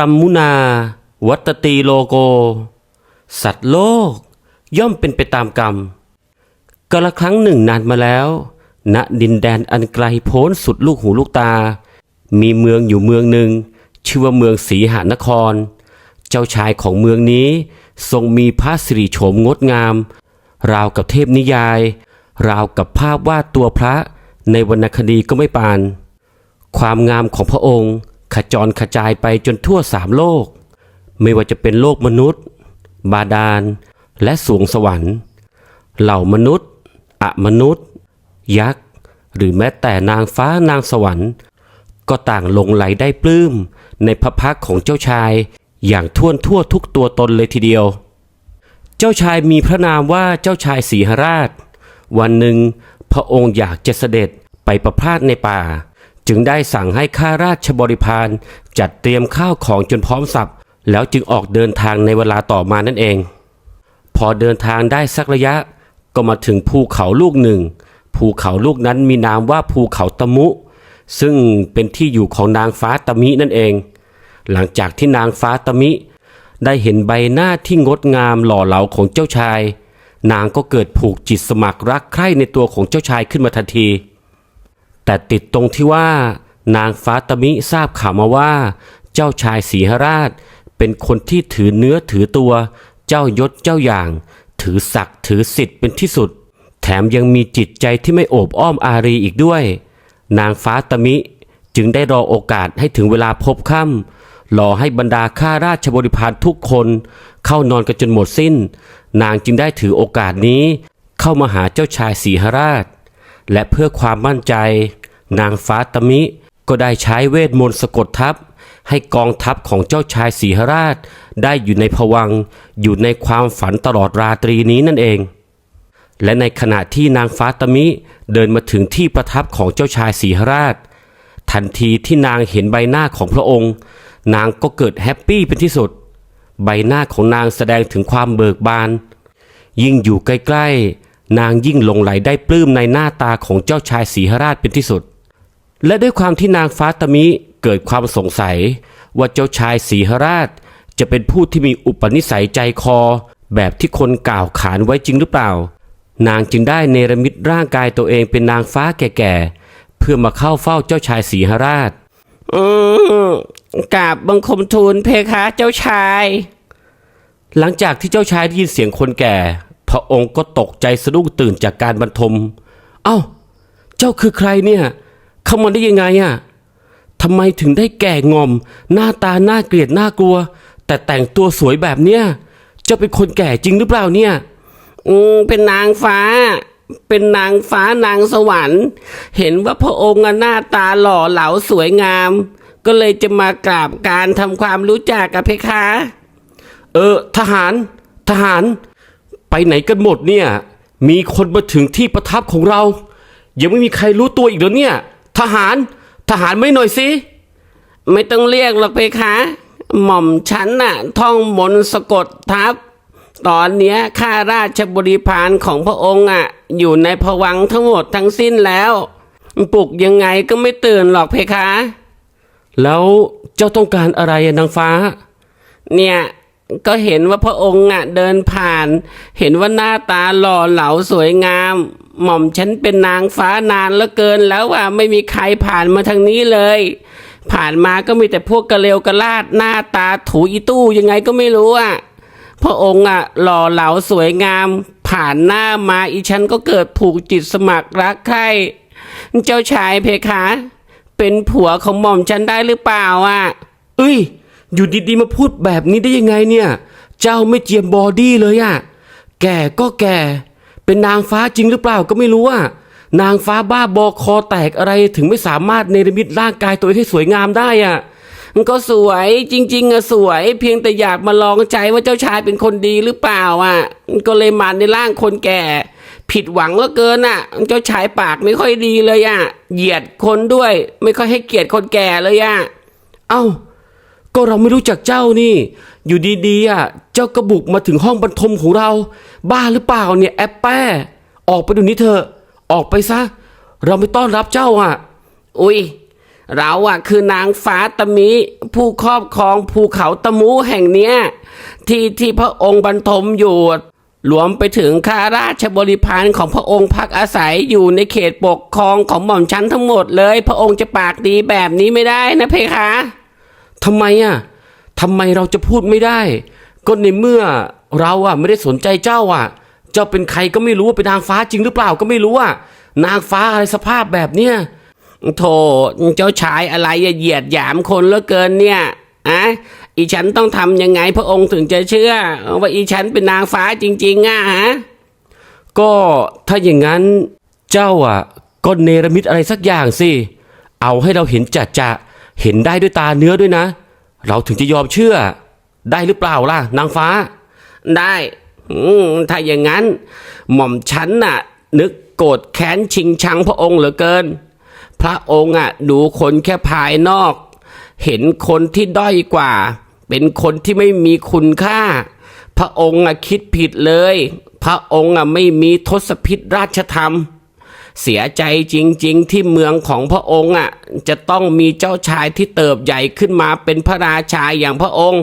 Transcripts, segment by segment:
รรมมุนา วัตตีโลโก สัตว์โลก ย่อมเป็นไปตามกรรมกาละครั้งหนึ่งนานมาแล้ว ณดินแดนอันไกลโพ้นสุดลูกหูลูกตา มีเมืองอยู่เมืองหนึ่ง ชื่อว่าเมืองศรีหานคร เจ้าชายของเมืองนี้ทรงมีพระสิริโฉมงดงาม ราวกับเทพนิยาย ราวกับภาพวาดตัวพระในวรรณคดีก็ไม่ปาน ความงามของพระองค์ ขจรขจายไปจนทั่วสามโลก ไม่ว่าจะเป็นโลกมนุษย์ บาดาล และสวงสวรรค์ เหล่ามนุษย์อมนุษย์ ยักษ์ หรือแม้แต่นางฟ้านางสวรรค์ ก็ต่างหลงไหลได้ปลื้มในพระพักของเจ้าชาย อย่างท่วนทั่วทุกตัวตนเลยทีเดียว เจ้าชายมีพระนามว่าเจ้าชายสีหราช วันหนึ่งพระองค์อยากจะเสด็จไปประพาสในป่า จึงได้สั่งให้ข้าราชบริพารจัดเตรียมข้าวของจนพร้อมสับแล้วจึงออกเดินทางในเวลาต่อมานั่นเอง พอเดินทางได้สักระยะ ก็มาถึงภูเขาลูกหนึ่ง ภูเขาลูกนั้นมีนามว่าภูเขาตะมุ ซึ่งเป็นที่อยู่ของนางฟ้าตะมินั่นเอง หลังจากที่นางฟ้าตะมิ ได้เห็นใบหน้าที่งดงามหล่อเหลาของเจ้าชาย นางก็เกิดผูกจิตสมัครรักใคร่ในตัวของเจ้าชายขึ้นมาทันที แต่ติดตรงที่ว่านางฟ้าตมิทราบข่าวมาว่า เจ้าชายสีหราช เป็นคนที่ถือเนื้อถือตัว เจ้ายศเจ้าอย่าง ถือศักดิ์ถือสิทธิ์เป็นที่สุด แถมยังมีจิตใจที่ไม่โอบอ้อมอารีอีกด้วย นางฟ้าตมิจึงได้รอโอกาสให้ถึงเวลาพบค่ำรอให้บรรดาข้าราชบริพารทุกคน เข้านอนกันจนหมดสิ้น นางจึงได้ถือโอกาสนี้ เข้ามาหาเจ้าชายสีหราช และเพื่อความมั่นใจ นางฟ้าตมิ ก็ได้ใช้เวทมนต์สะกดทัพให้กองทัพของเจ้าชายสีหราช ได้อยู่ในภวัง อยู่ในความฝันตลอดราตรีนี้นั่นเอง และในขณะที่นางฟ้าตมิเดินมาถึงที่ประทับของเจ้าชายสีหราช ทันทีที่นางเห็นใบหน้าของพระองค์ นางก็เกิดแฮปปี้เป็นที่สุด ใบหน้าของนางแสดงถึงความเบิกบาน ยิ่งอยู่ใกล้ๆนางยิ่งหลงไหลได้ปลื้มในหน้าตาของเจ้าชายสีหราชเป็นที่สุด และด้วยความที่นางฟ้าตะมิเกิดความสงสัย ว่าเจ้าชายสีหราช จะเป็นผู้ที่มีอุปนิสัยใจคอ แบบที่คนกล่าวขานไว้จริงหรือเปล่า นางจึงได้เนรมิตร่างกายตัวเองเป็นนางฟ้าแก่ๆ เพื่อมาเข้าเฝ้าเจ้าชายสีหราชอืมกราบบังคมทูลเพคะเจ้าชาย หลังจากที่เจ้าชายได้ยินเสียงคนแก่ พระองค์ก็ตกใจสะดุ้งตื่นจากการบรรทม เอ้า เจ้าคือใครเนี่ย เข้ามาได้ยังไงอะทำไมถึงได้แก่งอม หน้าตาน่าเกลียดน่ากลัว แต่แต่งตัวสวยแบบเนี้ยจ้าเป็นคนแก่จริงหรือเปล่าเนี่ยอืมเป็นนางฟ้า เป็นนางฟ้านางสวรรค์ เห็นว่าพระองค์อะหน้าตาหล่อเหลาสวยงาม ก็เลยจะมากราบการทำความรู้จักกับเพคะ เออ ทหาร ทหาร ไปไหนกันหมดเนี่ย มีคนมาถึงที่ประทับของเรา ยังไม่มีใครรู้ตัวอีกเหรอเนี่ย ทหาร ทหารไม่หน่อยสิ ไม่ต้องเรียกหรอกเพคะ หม่อมฉันน่ะ ท่องมนสะกดทับ ตอนเนี้ยข้าราชบริพารของพระองค์อะ อยู่ในผวังทั้งหมดทั้งสิ้นแล้ว ปลุกยังไงก็ไม่ตื่นหรอกเพคะ แล้วเจ้าต้องการอะไรนางฟ้า เนี่ย ก็เห็นว่าพระองค์อะเดินผ่าน เห็นว่าหน้าตาหล่อเหลาสวยงาม หม่อมฉันเป็นนางฟ้านานเหลือเกินแล้วว่าไม่มีใครผ่านมาทางนี้เลย ผ่านมาก็มีแต่พวกกระเลวกระลาดหน้าตาถูอีตู้ยังไงก็ไม่รู้อะพระองค์อะหล่อเหลาสวยงาม ผ่านหน้ามาอีฉันก็เกิดผูกจิตสมัครรักใครเจ้าชายเพคะ เป็นผัวของหม่อมฉันได้หรือเปล่าอะเอ้ย อยู่ดีๆมาพูดแบบนี้ได้ยังไงเนี่ย เจ้าไม่เจียมบอดี้เลยอะแก่ก็แก่ เป็นนางฟ้าจริงหรือเปล่าก็ไม่รู้อะนางฟ้าบ้าบอคอแตกอะไรถึงไม่สามารถเนรมิตร่างกายตัวเองให้สวยงามได้อะมันก็สวยจริง ๆอะสวย เพียงแต่อยากมาลองใจว่าเจ้าชายเป็นคนดีหรือเปล่าอะก็เลยมาในร่างคนแก่ ผิดหวังเหลือเกินอะเจ้าชายปากไม่ค่อยดีเลยอะเหยียดคนด้วย ไม่ค่อยให้เกียรติคนแก่เลยอะเอ้า ก็เราไม่รู้จักเจ้านี่ อยู่ดีๆอะเจ้าก็บุกมาถึงห้องบรรทมของเรา บ้าหรือเปล่าเนี่ยแอปแป้ ออกไปดูนี้เถอะออกไปซะ เราไม่ต้อนรับเจ้าอะ อุ้ยเราอะคือนางฟ้าตะมิ ผู้ครอบครองภูเขาตะมูแห่งเนี้ย ที่ที่พระองค์บรรทมอยู่รวมไปถึงข้าราชบริพารของพระองค์พักอาศัยอยู่ในเขตปกครองของหม่อมชั้นทั้งหมดเลย พระองค์จะปากดีแบบนี้ไม่ได้นะเพคะ ทำไมอะทำไมเราจะพูดไม่ได้ ก็ในเมื่อเราอะไม่ได้สนใจเจ้าอะ เจ้าเป็นใครก็ไม่รู้ว่าเป็นนางฟ้าจริงหรือเปล่าก็ไม่รู้อะนางฟ้าอะไรสภาพแบบเนี้ยโธ่เจ้าชายอะไรอะเหยียดหยามคนเหลือเกินเนี่ยอะอีฉันต้องทำยังไงพระองค์ถึงจะเชื่อ ว่าอีฉันเป็นนางฟ้าจริง ๆอะฮะก็ถ้าอย่างนั้นเจ้าอะก็เนรมิตอะไรสักอย่างสิ เอาให้เราเห็นจัดจะ เห็นได้ด้วยตาเนื้อด้วยนะ เราถึงจะยอมเชื่อ ได้หรือเปล่าล่ะ นางฟ้า ได้ถ้าอย่างนั้น หม่อมฉันน่ะ นึกโกรธแค้นชิงชังพระองค์เหลือเกิน พระองค์อะ ดูคนแค่ภายนอก เห็นคนที่ด้อยกว่า เป็นคนที่ไม่มีคุณค่า พระองค์อะคิดผิดเลย พระองค์อะไม่มีทศพิษราชธรรม เสียใจจริงๆ ที่เมืองของพระองค์อะจะต้องมีเจ้าชายที่เติบใหญ่ขึ้นมาเป็นพระราชาอย่างพระองค์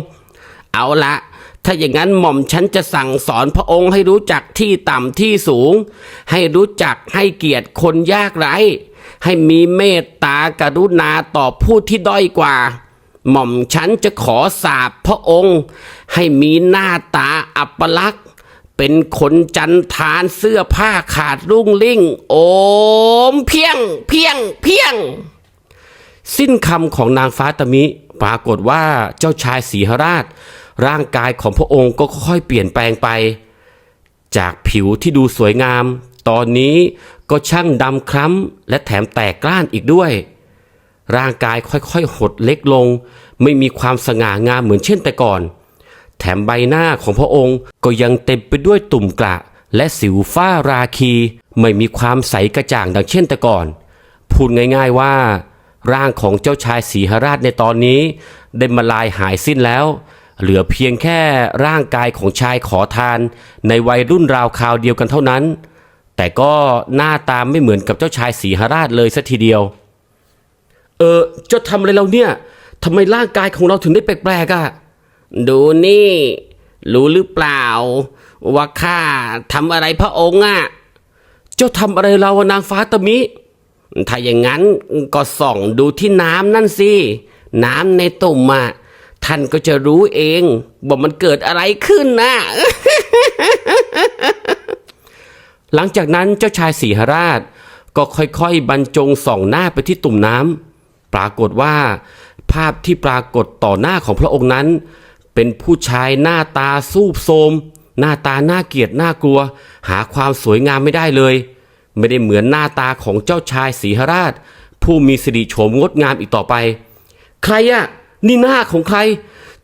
เอาละถ้าอย่างนั้นหม่อมฉันจะสั่งสอนพระองค์ให้รู้จักที่ต่ำที่สูง ให้รู้จักให้เกียรติคนยากไร้ ให้มีเมตตากรุณาต่อผู้ที่ด้อยกว่า หม่อมฉันจะขอสาบพระองค์ ให้มีหน้าตาอัปลักษณ์ เป็นคนจันทานเสื้อผ้าขาดรุ่งริ่ง โอมเพียง เพียง เพียง สิ้นคำของนางฟ้าตะมิ ปรากฏว่าเจ้าชายสีหราช ร่างกายของพระองค์ก็ค่อยเปลี่ยนแปลงไป จากผิวที่ดูสวยงาม ตอนนี้ก็ช่างดำคล้ำและแถมแตกกล้านอีกด้วย ร่างกายค่อยๆ หดเล็กลง ไม่มีความสง่างามเหมือนเช่นแต่ก่อน แถมใบหน้าของพระองค์ก็ยังเต็มไปด้วยตุ่มกระและสิวฝ้าราคี ไม่มีความใสกระจ่างดังเช่นแต่ก่อน พูดง่ายๆว่า ร่างของเจ้าชายสีหราชในตอนนี้ ได้มาลายหายสิ้นแล้ว เหลือเพียงแค่ร่างกายของชายขอทาน ในวัยรุ่นราวคราวเดียวกันเท่านั้น แต่ก็หน้าตาไม่เหมือนกับเจ้าชายสีหราชเลยสัทีเดียว เออเจ้าทำอะไรเราเนี่ยทำไมร่างกายของเราถึงได้แปลกๆอะ่ะ ดูนี่ รู้หรือเปล่า ว่าข้าทำอะไรพระองค์อะ เจ้าทำอะไรเรานางฟ้าตะมิ ถ้าอย่างนั้นก็ส่องดูที่น้ำนั่นสิ น้ำในตุ่มอะท่านก็จะรู้เองว่ามันเกิดอะไรขึ้นนะหลังจากนั้นเจ้าชายสีหราช ก็ค่อยๆ บรรจงส่องหน้าไปที่ตุ่มน้ำปรากฏว่า ภาพที่ปรากฏต่อหน้าของพระองค์นั้น เป็นผู้ชายหน้าตาสูบโทมหน้าตาน่าเกลียดน่ากลัว หาความสวยงามไม่ได้เลย ไม่ได้เหมือนหน้าตาของเจ้าชายสีหราช ผู้มีสิริโฉมงดงามอีกต่อไป ใครอะนี่หน้าของใคร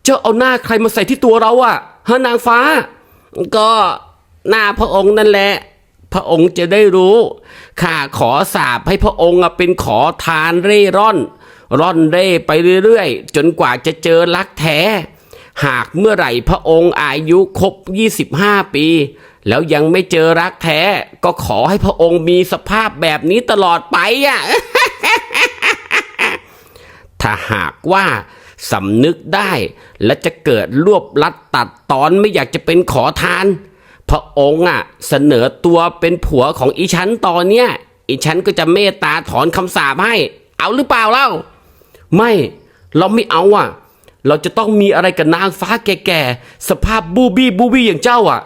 เจ้าเอาหน้าใครมาใส่ที่ตัวเราอะฮะนางฟ้า ก็หน้าพระองค์นั่นแหละพระองค์จะได้รู้ข้าขอสาบให้พระองค์เป็นขอทานเร่ร่อน ร่อนเร่ไปเรื่อยๆ จนกว่าจะเจอรักแท้ หากเมื่อไหร่พระองค์อายุครบ 25 ปี แล้วยังไม่เจอรักแท้ ก็ขอให้พระองค์มีสภาพแบบนี้ตลอดไปอะ ถ้าหากว่าสำนึกได้ และจะเกิดรวบลัดตัดตอนไม่อยากจะเป็นขอทาน พระองค์อะ เสนอตัวเป็นผัวของอีฉันตอนเนี้ยอีฉันก็จะเมตตาถอนคำสาปให้ เอาหรือเปล่าเล่า ไม่ เราไม่เอาอะ เราจะต้องมีอะไรกับนางฟ้าแก่ๆสภาพบูบี้บูบี้อย่างเจ้าอะ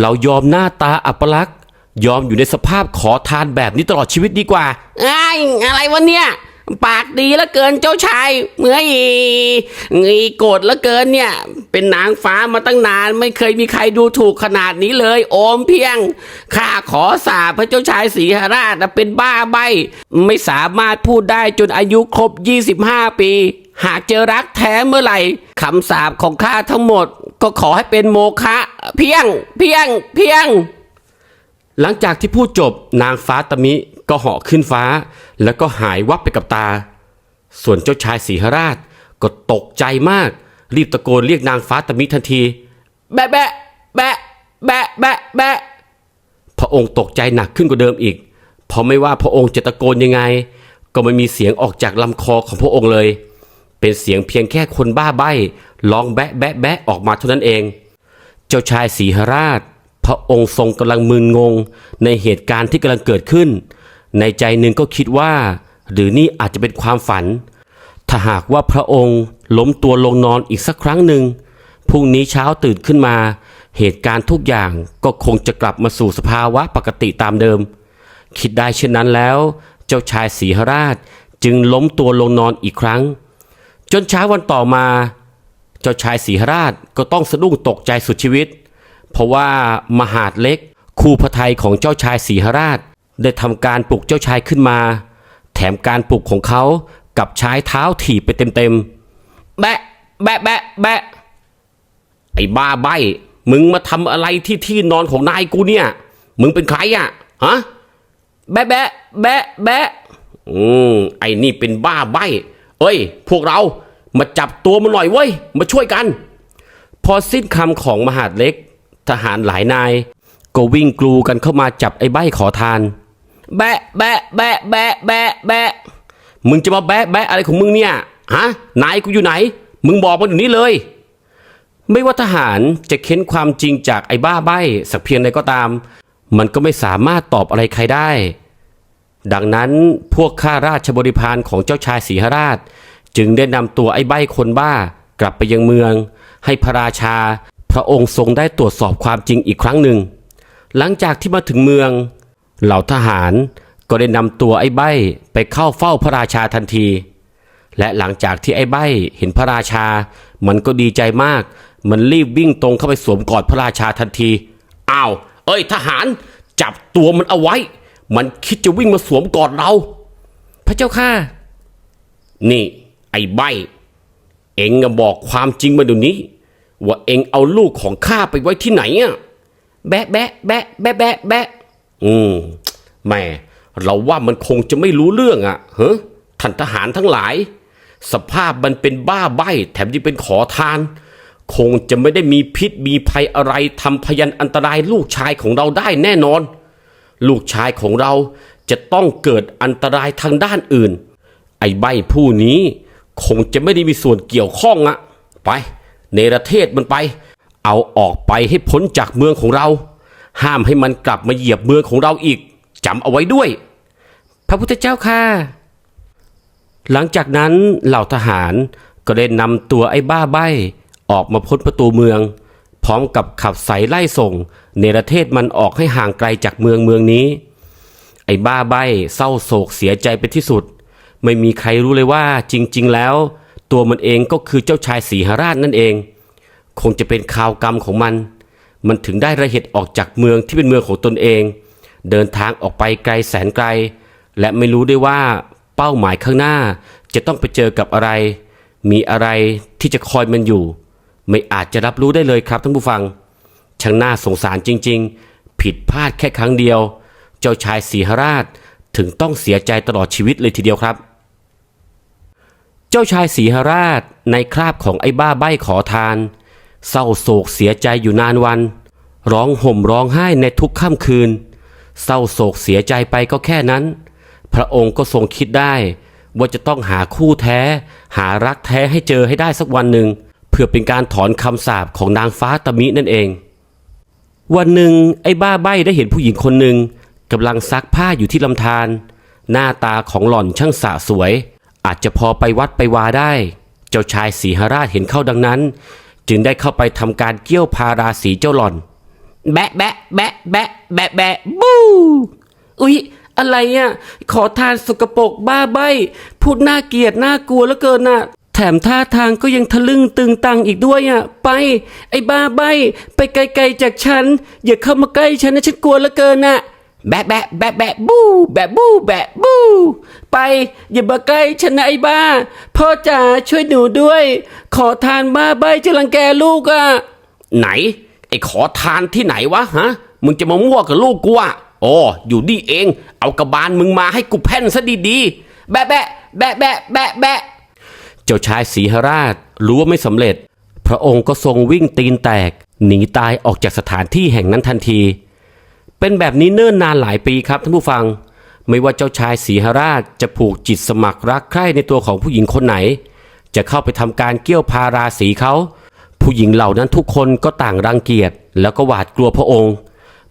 เรายอมหน้าตาอัปลักษณ์ยอมอยู่ในสภาพขอทานแบบนี้ตลอดชีวิตดีกว่าไอ้อะไรวะเนี่ย ปากดีเหลือเกินเจ้าชายเมื่ออีอีโกรธเหลือเกินเนี่ย เป็นนางฟ้ามาตั้งนาน ไม่เคยมีใครดูถูกขนาดนี้เลย โอมเพียงข้าขอสาพระเจ้าชายสีหราชนะเป็นบ้าใบ ไม่สามารถพูดได้จนอายุครบ 25 ปี หากเจอรักแท้เมื่อไหร่คำสาปของข้าทั้งหมด ก็ขอให้เป็นโมฆะเพียง เพียง เพียง หลังจากที่พูดจบนางฟ้าตะมิก็เหาะขึ้นฟ้า แล้วก็หายวับไปกับตา ส่วนเจ้าชายสีหราชก็ตกใจมาก รีบตะโกนเรียกนางฟ้าตะมิทันที แบะแบะแบะแบะแบะแบะพระองค์ตกใจหนักขึ้นกว่าเดิมอีกเพราะไม่ว่าพระองค์จะตะโกนยังไง ก็ไม่มีเสียงออกจากลำคอของพระองค์เลย เป็นเสียงเพียงแค่คนบ้าใบ้ร้องแบะแบะแบะออกมาเท่านั้นเอง เจ้าชายสีหราช พระองค์ทรงกำลังมึนงง ในเหตุการณ์ที่กำลังเกิดขึ้น ในใจหนึ่งก็คิดว่า หรือนี่อาจจะเป็นความฝัน ถ้าหากว่าพระองค์ล้มตัวลงนอนอีกสักครั้งหนึ่งพรุ่งนี้เช้าตื่นขึ้นมา เหตุการณ์ทุกอย่างก็คงจะกลับมาสู่สภาวะปกติตามเดิม คิดได้เช่นนั้นแล้ว เจ้าชายสีหราชจึงล้มตัวลงนอนอีกครั้ง จนเช้าวันต่อมา เจ้าชายสีหราชก็ต้องสะดุ้งตกใจสุดชีวิต เพราะว่ามหาดเล็กคู่พระไทยของเจ้าชายสีหราช ได้ทำการปลุกเจ้าชายขึ้นมา แถมการปลุกของเขากับใช้เท้าถีบไปเต็มๆ แบะ แบะ แบะ แบะ ไอ้บ้าใบ มึงมาทำอะไรที่ที่นอนของนายกูเนี่ย มึงเป็นใครอะฮะ แบะ แบะ แบะ แบะ อืม ไอ้นี่เป็นบ้าใบ เอ้ย พวกเรามาจับตัวมันหน่อยเว้ย มาช่วยกัน พอสิ้นคำของมหาดเล็ก ทหารหลายนาย ก็วิ่งกลูกันเข้ามาจับไอ้ใบขอทาน แบะแบะแบะแบะแบะแบะมึงจะมาแบะแบะอะไรของมึงเนี่ยฮะนายกูอยู่ไหน มึงบอกมาเดี๋ยวนี้เลย ไม่ว่าทหารจะเค้นความจริงจากไอ้บ้าใบสักเพียงใดก็ตาม มันก็ไม่สามารถตอบอะไรใครได้ ดังนั้นพวกข้าราชบริพารของเจ้าชายสีหราช จึงได้นำตัวไอ้ใบ้คนบ้ากลับไปยังเมือง ให้พระราชา พระองค์ทรงได้ตรวจสอบความจริงอีกครั้งหนึ่ง หลังจากที่มาถึงเมือง เหล่าทหารก็ได้นำตัวไอ้ใบ้ไปเข้าเฝ้าพระราชาทันที และหลังจากที่ไอ้ใบ้เห็นพระราชา มันก็ดีใจมาก มันรีบวิ่งตรงเข้าไปสวมกอดพระราชาทันที อ้าว เอ้ยทหาร จับตัวมันเอาไว้ มันคิดจะวิ่งมาสวมกอดเรา พระเจ้าค่ะ นี่ ไอ้ใบ เอ็งอะบอกความจริงมาเดี๋ยวนี้ ว่าเอ็งเอาลูกของข้าไปไว้ที่ไหนอะแบะแบะแบะแบะแบะแบะอืมแม่เราว่ามันคงจะไม่รู้เรื่องอะเฮ้ท่านทหารทั้งหลาย สภาพมันเป็นบ้าใบแถมยังเป็นขอทาน คงจะไม่ได้มีพิษมีภัยอะไรทำพยันอันตรายลูกชายของเราได้แน่นอน ลูกชายของเราจะต้องเกิดอันตรายทางด้านอื่น ไอ้ใบผู้นี้ คงจะไม่ได้มีส่วนเกี่ยวข้องอะไป เนรเทศมันไป เอาออกไปให้พ้นจากเมืองของเรา ห้ามให้มันกลับมาเหยียบเมืองของเราอีกจำเอาไว้ด้วย พระพุทธเจ้าค่ะหลังจากนั้นเหล่าทหารก็ได้นำตัวไอ้บ้าใบ้ออกมาพ้นประตูเมือง พร้อมกับขับใสไล่ส่ง เนรเทศมันออกให้ห่างไกลจากเมืองเมืองนี้ ไอ้บ้าใบ้เศร้าโศกเสียใจเป็นที่สุด ไม่มีใครรู้เลยว่าจริง ๆ แล้ว ตัวมันเองก็คือเจ้าชายสีหราชนั่นเอง คงจะเป็นข่าวกรรมของมัน มันถึงได้ระเหตุออกจากเมืองที่เป็นเมืองของตนเอง เดินทางออกไปไกลแสนไกล และไม่รู้ได้ว่าเป้าหมายข้างหน้าจะต้องไปเจอกับอะไร มีอะไรที่จะคอยมันอยู่ ไม่อาจจะรับรู้ได้เลยครับท่านผู้ฟัง ช่างน่าสงสารจริงๆ ผิดพลาดแค่ครั้งเดียว เจ้าชายสีหราชถึงต้องเสียใจตลอดชีวิตเลยทีเดียวครับ เจ้าชายสีหราชในคราบของไอ้บ้าใบ้ขอทาน เศร้าโศกเสียใจอยู่นานวัน ร้องห่มร้องไห้ในทุกค่ำคืน เศร้าโศกเสียใจไปก็แค่นั้น พระองค์ก็ทรงคิดได้ว่าจะต้องหาคู่แท้ หารักแท้ให้เจอให้ได้สักวันหนึ่ง เพื่อเป็นการถอนคำสาปของนางฟ้าตะมินั่นเอง วันหนึ่งไอ้บ้าใบ้ได้เห็นผู้หญิงคนหนึ่งกำลังซักผ้าอยู่ที่ลำธารหน้าตาของหล่อนช่างสะสวย อาจจะพอไปวัดไปวาได้ เจ้าชายสีหราชเห็นเข้าดังนั้น จึงได้เข้าไปทำการเกี่ยวพาราสีเจ้าหล่อน แบะแบะแบะแบะแบะแบะบู๊อุ๊ยอะไรอะขอทานสกปรกบ้าใบพูดน่าเกลียดน่ากลัวเหลือเกินน่ะ มท่าทางก็ยังทะลึ่งตึงตังอีกด้วยอะ ไป ไอ้บ้าใบ ไปไกลๆจากฉัน อย่าเข้ามาใกล้ฉันนะฉันกลัวเหลือเกินน่ะ แบะแบะแบะแบะบู๊แบะบู๊แบะบู๊ไป อย่ามาใกล้ฉันนะไอ้บ้า พ่อจ๋าช่วยหนูด้วย ขอทานบ้าใบจะรังแกลูกอะ ไหน ไอ้ขอทานที่ไหนวะฮะ มึงจะมามั่วกับลูกกูอะอ๋ออยู่ดีเอง เอากระบาลมึงมาให้กูแพ่นซะดีๆ แบะแบะแบะแบะแบะแบะ จ้าชายสีหราชรู้ว่าไม่สำเร็จ พระองค์ก็ทรงวิ่งตีนแตก หนีตายออกจากสถานที่แห่งนั้นทันที เป็นแบบนี้เนิ่นนานหลายปีครับท่านผู้ฟัง ไม่ว่าเจ้าชายสีหราชจะผูกจิตสมัครรักใคร่ในตัวของผู้หญิงคนไหน จะเข้าไปทำการเกี่ยวพาราสีเขาผู้หญิงเหล่านั้นทุกคนก็ต่างรังเกียจ แล้วก็หวาดกลัวพระองค์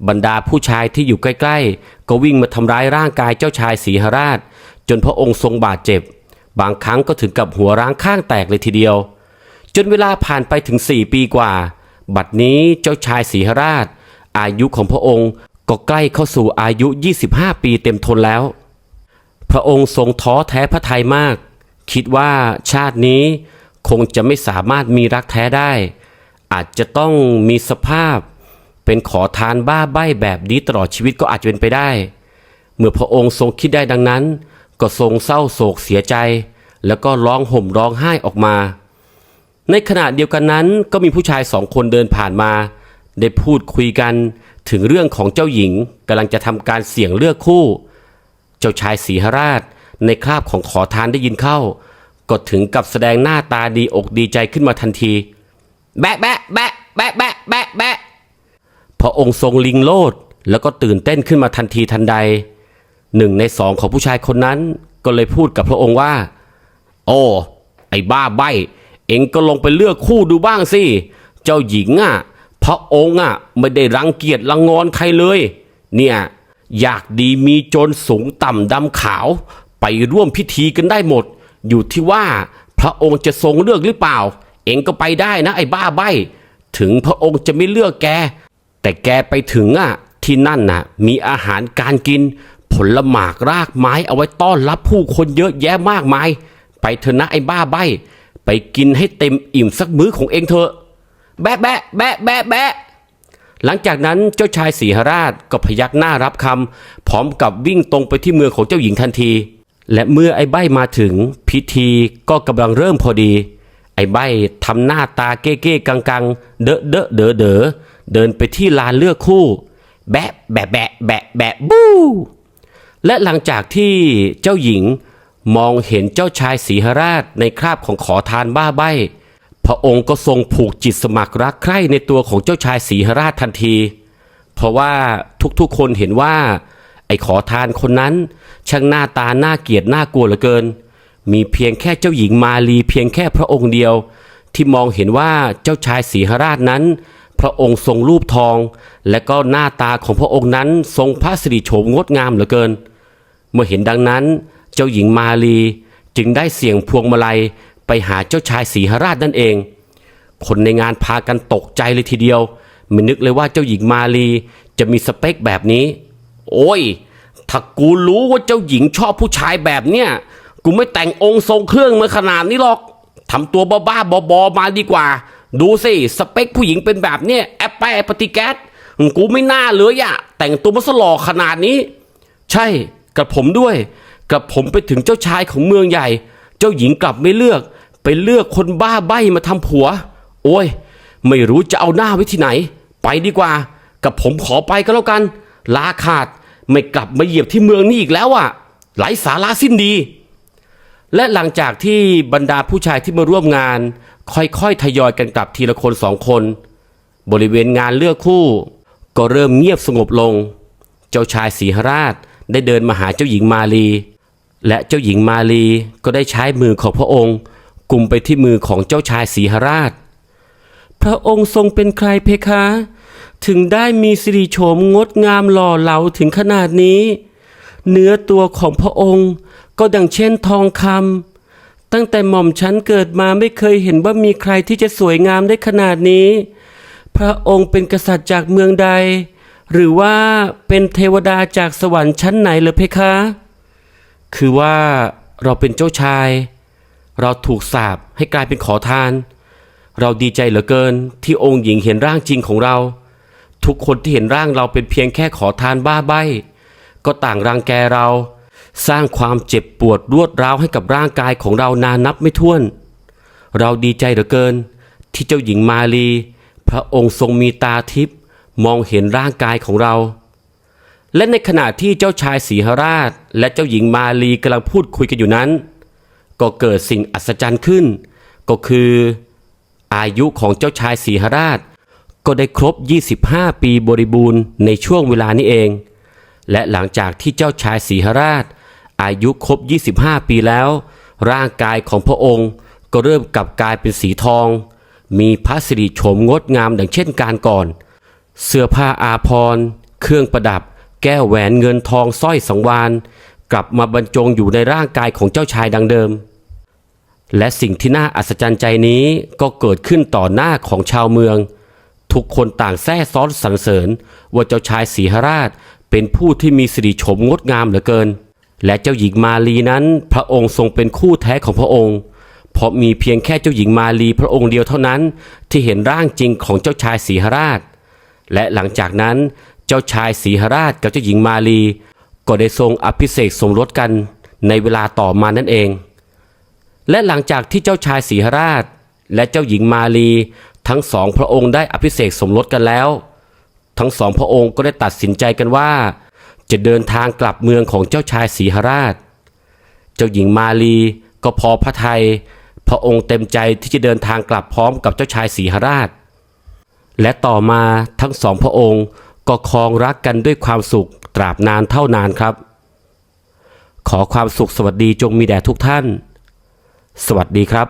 บรรดาผู้ชายที่อยู่ใกล้ ๆ ก็วิ่งมาทำร้ายร่างกายเจ้าชายสีหราช จนพระองค์ทรงบาดเจ็บ บางครั้งก็ถึงกับหัวร้างข้างแตกเลยทีเดียว จนเวลาผ่านไปถึง 4 ปีกว่า บัดนี้เจ้าชายสีหราช อายุของพระองค์ก็ใกล้เข้าสู่อายุ 25 ปีเต็มทนแล้ว พระองค์ทรงท้อแท้พระทัยมาก คิดว่าชาตินี้คงจะไม่สามารถมีรักแท้ได้ อาจจะต้องมีสภาพ เป็นขอทานบ้าใบ้แบบนี้ตลอดชีวิตก็อาจจะเป็นไปได้ เมื่อพระองค์ทรงคิดได้ดังนั้น ก็ทรงเศร้าโศกเสียใจ แล้วก็ร้องห่มร้องไห้ออกมา ในขณะเดียวกันนั้นก็มีผู้ชายสองคนเดินผ่านมา ได้พูดคุยกันถึงเรื่องของเจ้าหญิงกำลังจะทำการเสี่ยงเลือกคู่ เจ้าชายสีหราช ในคราบของขอทานได้ยินเข้า ก็ถึงกับแสดงหน้าตาดีอกดีใจขึ้นมาทันที แบะแบะแบะแบะแบะแบะแบะพระองค์ทรงลิงโลดแล้วก็ตื่นเต้นขึ้นมาทันทีทันใด หนึ่งในสองของผู้ชายคนนั้นก็เลยพูดกับพระองค์ว่า โอ้ไอ้บ้าใบเองก็ลงไปเลือกคู่ดูบ้างสิ เจ้าหญิงอะ พระองค์อะไม่ได้รังเกียจรังงอนใครเลย เนี่ย อยากดีมีจนสูงต่ำดำขาว ไปร่วมพิธีกันได้หมด อยู่ที่ว่าพระองค์จะทรงเลือกหรือเปล่า เองก็ไปได้นะไอ้บ้าใบถึงพระองค์จะไม่เลือกแก แต่แกไปถึงอะที่นั่นน่ะ มีอาหารการกิน ลหมากรากไม้เอาไว้ต้อนรับผู้คนเยอะแยะมากมาย ไปเถอะนะไอ้บ้าใบ ไปกินให้เต็มอิ่มสักมื้อของเองเถอะ แบะแบะแบะแบะแบะหลังจากนั้นเจ้าชายสีหราชก็พยักหน้ารับคำพร้อมกับวิ่งตรงไปที่เมืองของเจ้าหญิงทันที และเมื่อไอ้ใบมาถึงพิธีก็กำลังเริ่มพอดี ไอ้ใบทำหน้าตาเก้เก้กังกังๆเดอะเดอะเดอเดอเดินไปที่ลานเลือกคู่ แบะแบะแบะแบะแบะบู้ และหลังจากที่เจ้าหญิงมองเห็นเจ้าชายสีหราชในคราบของขอทานบ้าใบพระองค์ก็ทรงผูกจิตสมัครรักใคร่ในตัวของเจ้าชายสีหราชทันที เพราะว่าทุกๆคนเห็นว่า ไอ้ขอทานคนนั้น ช่างหน้าตาหน่าเกียดน่ากลัวเหลือเกิน มีเพียงแค่เจ้าหญิงมาลีเพียงแค่พระองค์เดียว ที่มองเห็นว่าเจ้าชายสีหราชนั้น พระองค์ทรงรูปทอง และก็หน้าตาของพระองค์นั้นทรงพระสิริโฉมงดงามเหลือเกิน เมื่อเห็นดังนั้น เจ้าหญิงมาลีจึงได้เสี่ยงพวงมาลัยไปหาเจ้าชายสีหราชนั่นเอง คนในงานพากันตกใจเลยทีเดียวไม่นึกเลยว่าเจ้าหญิงมาลีจะมีสเปคแบบนี้ โอ้ย ถ้ากูรู้ว่าเจ้าหญิงชอบผู้ชายแบบเนี้ย กูไม่แต่งองค์ทรงเครื่องมาขนาดนี้หรอกทำตัวบ้าๆบอๆมาดีกว่า ดูสิ สเปคผู้หญิงเป็นแบบเนี้ยแอปแปปฏิแก๊สกูไม่น่าเลยอะแต่งตัวมาสลอขนาดนี้ ใช่ กับผมด้วย กับผมไปถึงเจ้าชายของเมืองใหญ่ เจ้าหญิงกลับไม่เลือก ไปเลือกคนบ้าใบ้มาทำผัว โอ้ย ไม่รู้จะเอาหน้าไว้ที่ไหน ไปดีกว่า กับผมขอไปก็แล้วกัน ลาขาดไม่กลับมาเหยียบที่เมืองนี้อีกแล้วอะไร้สาระสิ้นดี และหลังจากที่บรรดาผู้ชายที่มาร่วมงาน ค่อยๆทยอยกันกลับทีละคนสองคน บริเวณงานเลือกคู่ ก็เริ่มเงียบสงบลง เจ้าชายสีหราช ได้เดินมาหาเจ้าหญิงมาลี และเจ้าหญิงมาลีก็ได้ใช้มือของพระองค์กุมไปที่มือของเจ้าชายสีหราช พระองค์ทรงเป็นใครเพคะ ถึงได้มีสิริโฉมงดงามหล่อเหลาถึงขนาดนี้ เนื้อตัวของพระองค์ก็ดังเช่นทองคำตั้งแต่หม่อมฉันเกิดมาไม่เคยเห็นว่ามีใครที่จะสวยงามได้ขนาดนี้ พระองค์เป็นกษัตริย์จากเมืองใด หรือว่าเป็นเทวดาจากสวรรค์ชั้นไหนเหรือเพคะ คือว่าเราเป็นเจ้าชาย เราถูกสาปให้กลายเป็นขอทาน เราดีใจเหลือเกินที่องค์หญิงเห็นร่างจริงของเรา ทุกคนที่เห็นร่างเราเป็นเพียงแค่ขอทานบ้าใบก็ต่างรังแกเรา สร้างความเจ็บปวดรวดร้าวให้กับร่างกายของเรานานนับไม่ถ้วน เราดีใจเหลือเกิน ที่เจ้าหญิงมาลี พระองค์ทรงมีตาทิพย์ มองเห็นร่างกายของเรา และในขณะที่เจ้าชายสีหราช และเจ้าหญิงมาลีกำลังพูดคุยกันอยู่นั้น ก็เกิดสิ่งอัศจรรย์ขึ้น ก็คือ อายุของเจ้าชายสีหราช ก็ได้ครบ 25 ปีบริบูรณ์ในช่วงเวลานี้เอง และหลังจากที่เจ้าชายสีหราช อายุครบ 25 ปีแล้ว ร่างกายของพระองค์ก็เริ่มกลับกลายเป็นสีทอง มีพระสิริโฉมงดงามดังเช่นการก่อน เสื้อผ้าอาภรณ์เครื่องประดับ แก้วแหวนเงินทองสร้อยสังวานกลับมาบรรจงอยู่ในร่างกายของเจ้าชายดังเดิม และสิ่งที่น่าอัศจรรย์ใจนี้ก็เกิดขึ้นต่อหน้าของชาวเมือง ทุกคนต่างแซ่ซ้อนสรรเสริญ ว่าเจ้าชายสีหราชเป็นผู้ที่มีสิริโฉมงดงามเหลือเกิน และเจ้าหญิงมาลีนั้นพระองค์ทรงเป็นคู่แท้ของพระองค์ เพราะมีเพียงแค่เจ้าหญิงมาลีพระองค์เดียวเท่านั้น ที่เห็นร่างจริงของเจ้าชายสีหราช และหลังจากนั้นเจ้าชายสีหราชกับเจ้าหญิงมาลี ก็ได้ทรงอภิเษกสมรสกันในเวลาต่อมานั่นเอง และหลังจากที่เจ้าชายสีหราช และเจ้าหญิงมาลีทั้งสองพระองค์ได้อภิเษกสมรสกันแล้ว ทั้งสองพระองค์ก็ได้ตัดสินใจกันว่า จะเดินทางกลับเมืองของเจ้าชายสีหราช เจ้าหญิงมาลีก็พอพระทัยพระองค์เต็มใจที่จะเดินทางกลับพร้อมกับเจ้าชายสีหราช และต่อมาทั้งสองพระองค์ก็ครองรักกันด้วยความสุขตราบนานเท่านานครับ ขอความสุขสวัสดีจงมีแด่ทุกท่าน สวัสดีครับ